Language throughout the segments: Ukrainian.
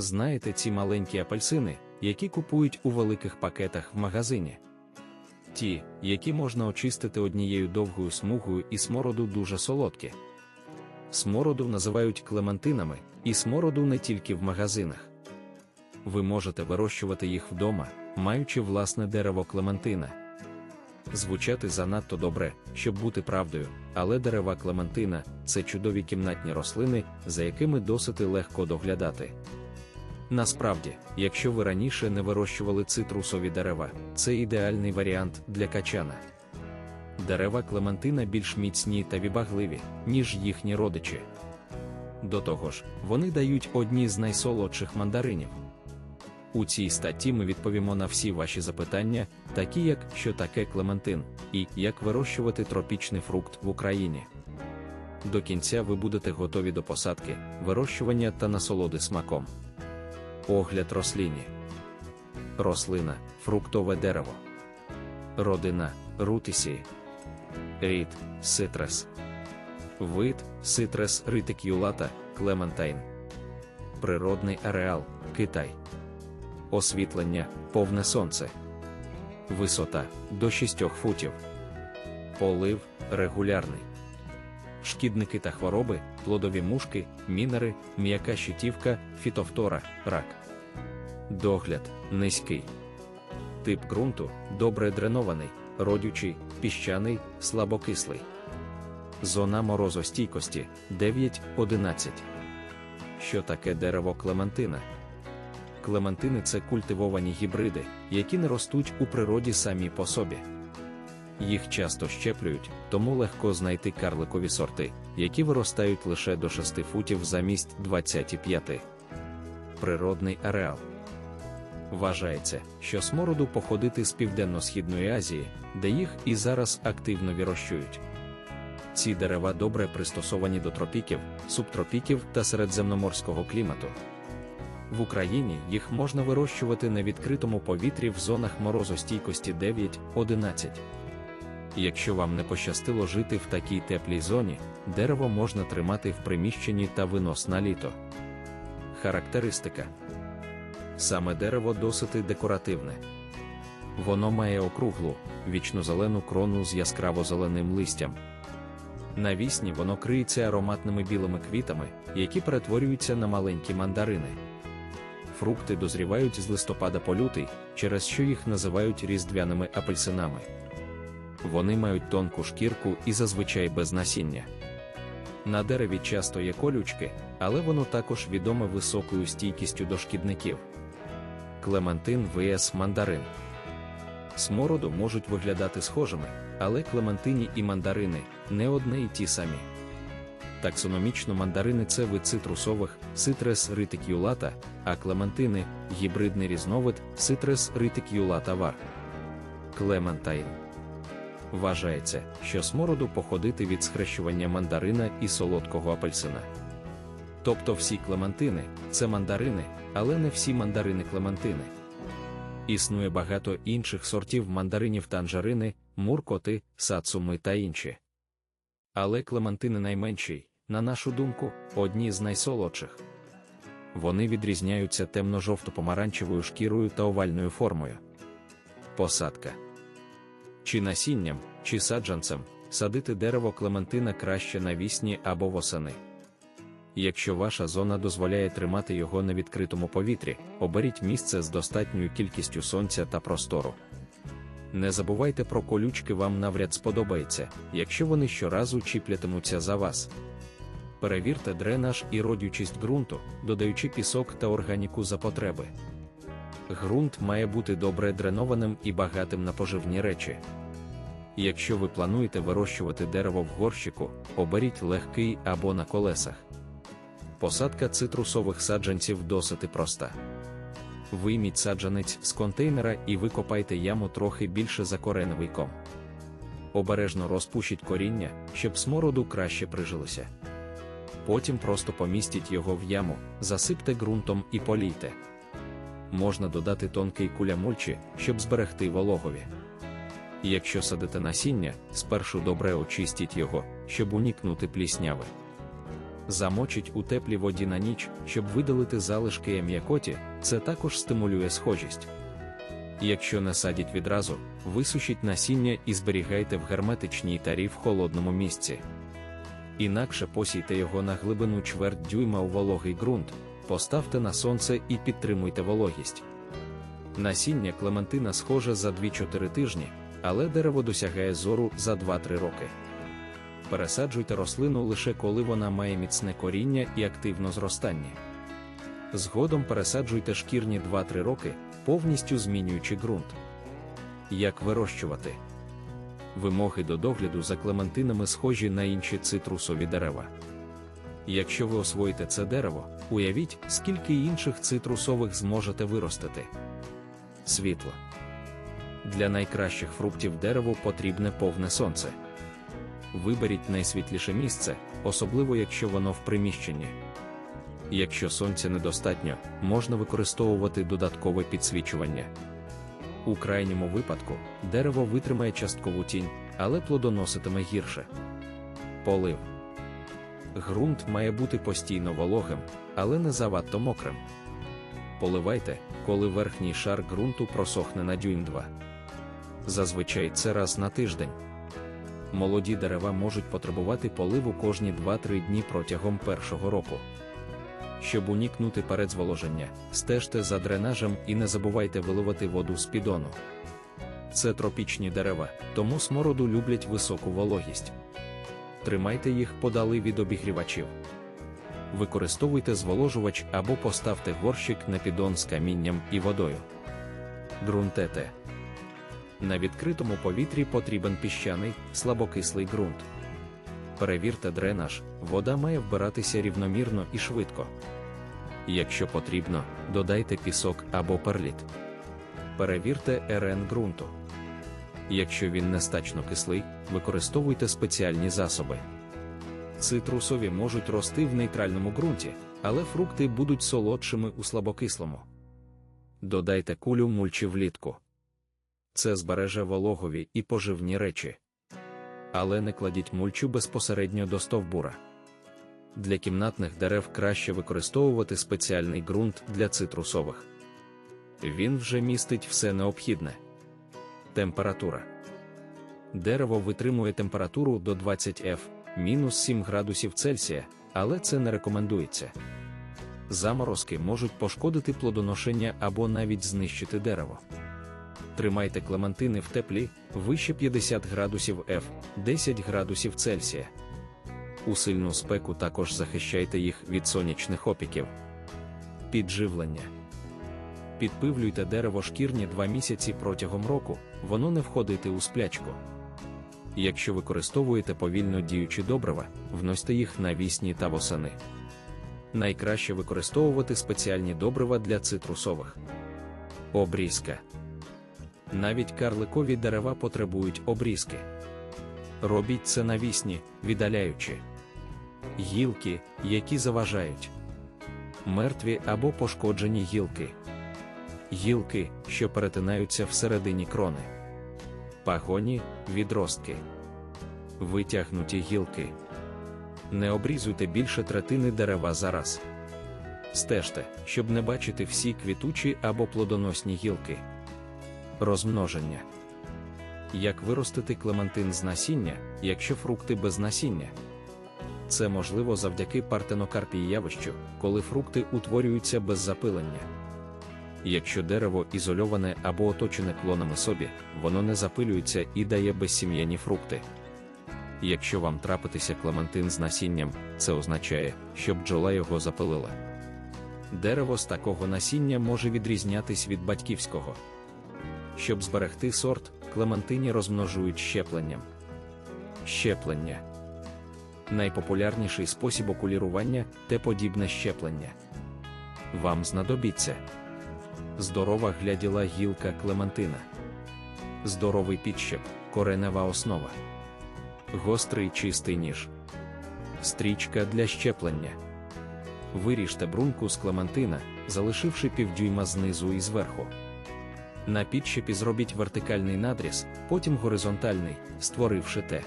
Знаєте ці маленькі апельсини, які купують у великих пакетах в магазині? Ті, які можна очистити однією довгою смугою і смороду дуже солодкі. Смороду називають клементинами, і смороду не тільки в магазинах. Ви можете вирощувати їх вдома, маючи власне дерево клементина. Звучати занадто добре, щоб бути правдою, але дерева клементина це чудові кімнатні рослини, за якими досить легко доглядати. Насправді, якщо ви раніше не вирощували цитрусові дерева, це ідеальний варіант для качана. Дерева клементина більш міцні та вібагливі, ніж їхні родичі. До того ж, вони дають одні з найсолодших мандаринів. У цій статті ми відповімо на всі ваші запитання, такі як що таке клементин, і як вирощувати тропічний фрукт в Україні. До кінця ви будете готові до посадки, вирощування та насолоди смаком. Огляд рослині. Рослина фруктове дерево. Родина рутисії. Рід ситрес. Вид ситрес ритикюлата Клементайн. Природний ареал Китай. Освітлення повне сонце. Висота до 6 футів. Полив регулярний. Шкідники та хвороби, плодові мушки, мінери, м'яка щитівка, фітофтора, рак. Догляд низький. Тип ґрунту добре дренований, родючий, піщаний, слабокислий. Зона морозостійкості 9-11. Що таке дерево Клементина? Клементини це культивовані гібриди, які не ростуть у природі самі по собі. Їх часто щеплюють, тому легко знайти карликові сорти, які виростають лише до 6 футів замість 25. Природний ареал. Вважається, що смороду походити з Південно-Східної Азії, де їх і зараз активно вирощують. Ці дерева добре пристосовані до тропіків, субтропіків та середземноморського клімату. В Україні їх можна вирощувати на відкритому повітрі в зонах морозостійкості 9-11. Якщо вам не пощастило жити в такій теплій зоні, дерево можна тримати в приміщенні та винос на літо. Характеристика саме дерево досить декоративне. Воно має округлу, вічнозелену крону з яскраво-зеленим листям. Навісні воно криється ароматними білими квітами, які перетворюються на маленькі мандарини. Фрукти дозрівають з листопада по лютий, через що їх називають різдвяними апельсинами. Вони мають тонку шкірку і зазвичай без насіння. На дереві часто є колючки, але воно також відоме високою стійкістю до шкідників. Клементин vs мандарин. Смороду можуть виглядати схожими, але клементині і мандарини не одне і ті самі. Таксономічно мандарини це вид цитрусових ситрес ритикюлата, а клементини гібридний різновид ситрес ритикюлата var. Клементайн. Вважається, що смороду походити від схрещування мандарина і солодкого апельсина. Тобто всі клементини це мандарини, але не всі мандарини клементини. Існує багато інших сортів мандаринів танжерини, муркоти, сацуми та інші. Але клементини найменші, на нашу думку, одні з найсолодших. Вони відрізняються темно-жовто-помаранчевою шкірою та овальною формою. Посадка чи насінням, чи саджанцем садити дерево клементина краще навісні або восени. Якщо ваша зона дозволяє тримати його на відкритому повітрі, оберіть місце з достатньою кількістю сонця та простору. Не забувайте про колючки, вам навряд сподобається, якщо вони щоразу чіплятимуться за вас. Перевірте дренаж і родючість ґрунту, додаючи пісок та органіку за потреби. Ґрунт має бути добре дренованим і багатим на поживні речі. Якщо ви плануєте вирощувати дерево в горщику, оберіть легкий або на колесах. Посадка цитрусових саджанців досить проста. Вийміть саджанець з контейнера і викопайте яму трохи більше за кореневий ком. Обережно розпушіть коріння, щоб смороду краще прижилося. Потім просто помістіть його в яму, засипте ґрунтом і полійте. Можна додати тонкий куля мульчі, щоб зберегти вологові. Якщо садите насіння, спершу добре очистіть його, щоб унікнути плісняви. Замочить у теплій воді на ніч, щоб видалити залишки м'якоті, це також стимулює схожість. Якщо не садіть відразу, висушіть насіння і зберігайте в герметичній тарі в холодному місці. Інакше посійте його на глибину чверть дюйма у вологий ґрунт, поставте на сонце і підтримуйте вологість. Насіння Клементина схоже за 2-4 тижні, але дерево досягає зору за 2-3 роки. Пересаджуйте рослину лише коли вона має міцне коріння і активно зростання. Згодом пересаджуйте шкірні 2-3 роки, повністю змінюючи ґрунт. Як вирощувати? Вимоги до догляду за клементинами схожі на інші цитрусові дерева. Якщо ви освоїте це дерево, уявіть, скільки інших цитрусових зможете виростити. Світло. Для найкращих фруктів дереву потрібне повне сонце. Виберіть найсвітліше місце, особливо якщо воно в приміщенні. Якщо сонця недостатньо, можна використовувати додаткове підсвічування. У крайньому випадку дерево витримає часткову тінь, але плодоноситиме гірше. Полив. Грунт має бути постійно вологим, але не завадто мокрим. Поливайте, коли верхній шар ґрунту просохне на дюйм 2. Зазвичай це раз на тиждень. Молоді дерева можуть потребувати поливу кожні 2-3 дні протягом першого року. Щоб уникнути передзволоження, стежте за дренажем і не забувайте виливати воду з підону. Це тропічні дерева, тому смороду люблять високу вологість. Тримайте їх подали від обігрівачів. Використовуйте зволожувач або поставте горщик на піддон з камінням і водою. Ґрунтете. На відкритому повітрі потрібен піщаний, слабокислий ґрунт. Перевірте дренаж, вода має вбиратися рівномірно і швидко. Якщо потрібно, додайте пісок або перліт. Перевірте РН ґрунту. Якщо він нестачно кислий, використовуйте спеціальні засоби. Цитрусові можуть рости в нейтральному ґрунті, але фрукти будуть солодшими у слабокислому. Додайте кулю мульчі влітку. Це збереже вологові і поживні речі. Але не кладіть мульчу безпосередньо до стовбура. Для кімнатних дерев краще використовувати спеціальний ґрунт для цитрусових. Він вже містить все необхідне. Температура. Дерево витримує температуру до 20 F, мінус 7 градусів Цельсія, але це не рекомендується. Заморозки можуть пошкодити плодоношення або навіть знищити дерево. Тримайте клементини в теплі вище 50 градусів F, 10 градусів Цельсія. У сильну спеку також захищайте їх від сонячних опіків. Підживлення. Підпивлюйте дерево шкірні 2 місяці протягом року, воно не входити у сплячку. Якщо використовуєте повільно діючі добрива, вносьте їх на вісні та восени. Найкраще використовувати спеціальні добрива для цитрусових. Обрізка. Навіть карликові дерева потребують обрізки. Робіть це навісні, віддаляючи гілки, які заважають, мертві або пошкоджені гілки, гілки, що перетинаються всередині крони, пагоні, відростки, витягнуті гілки. Не обрізуйте більше третини дерева зараз. Стежте, щоб не бачити всі квітучі або плодоносні гілки. Розмноження. Як виростити клементин з насіння, якщо фрукти без насіння? Це можливо завдяки партенокарпії явищу, коли фрукти утворюються без запилення. Якщо дерево ізольоване або оточене клонами собі, воно не запилюється і дає безсім'яні фрукти. Якщо вам трапитися клементин з насінням, це означає, що бджола його запилила. Дерево з такого насіння може відрізнятись від батьківського. Щоб зберегти сорт, клементині розмножують щепленням. Щеплення найпопулярніший спосіб окулірування те подібне щеплення. Вам знадобиться здорова гляділа гілка клементина, здоровий підщеп, коренева основа, гострий чистий ніж, стрічка для щеплення. Виріжте брунку з клементина, залишивши півдюйма знизу і зверху. На підщепі зробіть вертикальний надріз, потім горизонтальний, створивши те.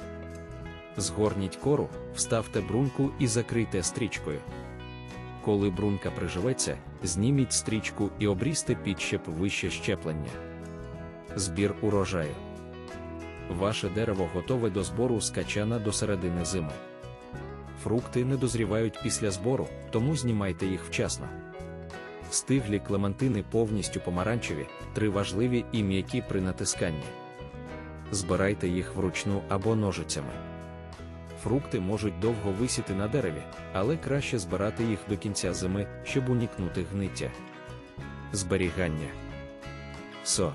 Згорніть кору, вставте бруньку і закрийте стрічкою. Коли брунька приживеться, зніміть стрічку і обрізьте підщеп вище щеплення. Збір урожаю. Ваше дерево готове до збору з качана до середини зими. Фрукти не дозрівають після збору, тому знімайте їх вчасно. Стиглі клементини повністю помаранчеві, три важливі і м'які при натисканні. Збирайте їх вручну або ножицями. Фрукти можуть довго висіти на дереві, але краще збирати їх до кінця зими, щоб уникнути гниття. Зберігання. СО